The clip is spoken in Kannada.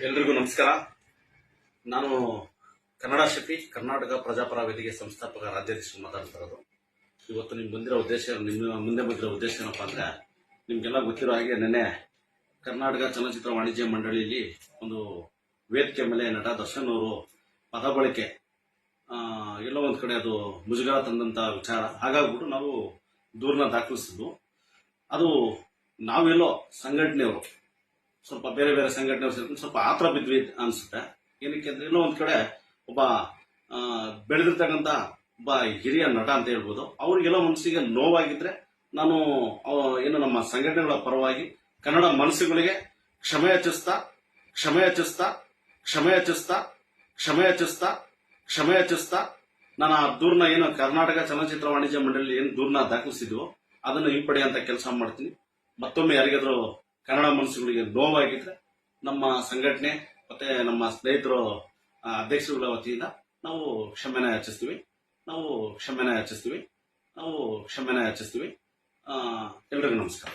ಎಲ್ರಿಗೂ ನಮಸ್ಕಾರ. ನಾನು ಕನ್ನಡ ಶಫಿ ಕರ್ನಾಟಕ ಪ್ರಜಾಪರ ವೇದಿಕೆ ಸಂಸ್ಥಾಪಕ ರಾಜ್ಯಾಧ್ಯಕ್ಷರು ಮಾತಾಡ್ತಾ ಇರೋದು. ಇವತ್ತು ನಿಮ್ಗೆ ಬಂದಿರೋ ಉದ್ದೇಶ ನಿಮ್ಮ ಮುಂದೆ ಬಂದಿರೋ ಉದ್ದೇಶ ಏನಪ್ಪಾ ಅಂದ್ರೆ, ನಿಮಗೆಲ್ಲ ಗೊತ್ತಿರೋ ಹಾಗೆ ನೆನ್ನೆ ಕರ್ನಾಟಕ ಚಲನಚಿತ್ರ ವಾಣಿಜ್ಯ ಮಂಡಳಿಯಲ್ಲಿ ಒಂದು ವೇದಿಕೆ ಮೇಲೆ ನಟ ದರ್ಶನ್ ಅವರು ಪದ ಬಳಕೆ ಎಲ್ಲೋ ಒಂದು ಕಡೆ ಅದು ಮುಜುಗರ ತಂದಂತ ವಿಚಾರ. ಹಾಗಾಗ್ಬಿಟ್ಟು ನಾವು ದೂರನ್ನ ದಾಖಲಿಸಿದ್ವು. ಅದು ನಾವೆಲ್ಲೋ ಸಂಘಟನೆಯವರು ಸ್ವಲ್ಪ ಬೇರೆ ಬೇರೆ ಸಂಘಟನೆ ಸೇರ್ಕೊಂಡು ಸ್ವಲ್ಪ ಆತರ ಬಿದ್ವಿ ಅನ್ಸುತ್ತೆ. ಏನಕ್ಕೆ ಅಂದ್ರೆ ಇನ್ನೂ ಒಂದ್ ಕಡೆ ಒಬ್ಬ ಬೆಳೆದಿರ್ತಕ್ಕಂಥ ಒಬ್ಬ ಹಿರಿಯ ನಟ ಅಂತ ಹೇಳ್ಬೋದು. ಅವ್ರಿಗೆಲ್ಲ ಮನಸ್ಸಿಗೆ ನೋವಾಗಿದ್ರೆ ನಾನು ಏನು ನಮ್ಮ ಸಂಘಟನೆಗಳ ಪರವಾಗಿ ಕನ್ನಡ ಮನಸ್ಸುಗಳಿಗೆ ಕ್ಷಮೆ ಯಾಚಿಸ್ತಾ ಕ್ಷಮೆ ಯಾಚಿಸ್ತಾ ಕ್ಷಮೆ ಯಾಚಿಸ್ತಾ ಕ್ಷಮೆ ಯಾಚಿಸ್ತಾ ಕ್ಷಮೆ ಯಾಚಿಸ್ತಾ ನಾನು ಆ ದೂರ್ನ ಏನು ಕರ್ನಾಟಕ ಚಲನಚಿತ್ರ ವಾಣಿಜ್ಯ ಮಂಡಳಿ ಏನು ದೂರ್ನ ದಾಖಲಿಸಿದ್ವೋ ಅದನ್ನು ಹಿಂಪಡೆಯುವಂತ ಕೆಲಸ ಮಾಡ್ತೀನಿ. ಮತ್ತೊಮ್ಮೆ ಯಾರಿಗಾದ್ರೂ ಕನ್ನಡ ಮನಸ್ಸುಗಳಿಗೆ ನೋವಾಗಿದ್ರೆ ನಮ್ಮ ಸಂಘಟನೆ ಮತ್ತೆ ನಮ್ಮ ಸ್ನೇಹಿತರು ಅಧ್ಯಕ್ಷರುಗಳ ವತಿಯಿಂದ ನಾವು ಕ್ಷಮೆನ ಯಾಚಿಸ್ತೀವಿ. ನಾವು ಕ್ಷಮೆನ ಯಾಚಿಸ್ತೀವಿ. ನಾವು ಕ್ಷಮೆನ ಯಾಚಿಸ್ತೀವಿ. ಎಲ್ರಿಗೂ ನಮಸ್ಕಾರ.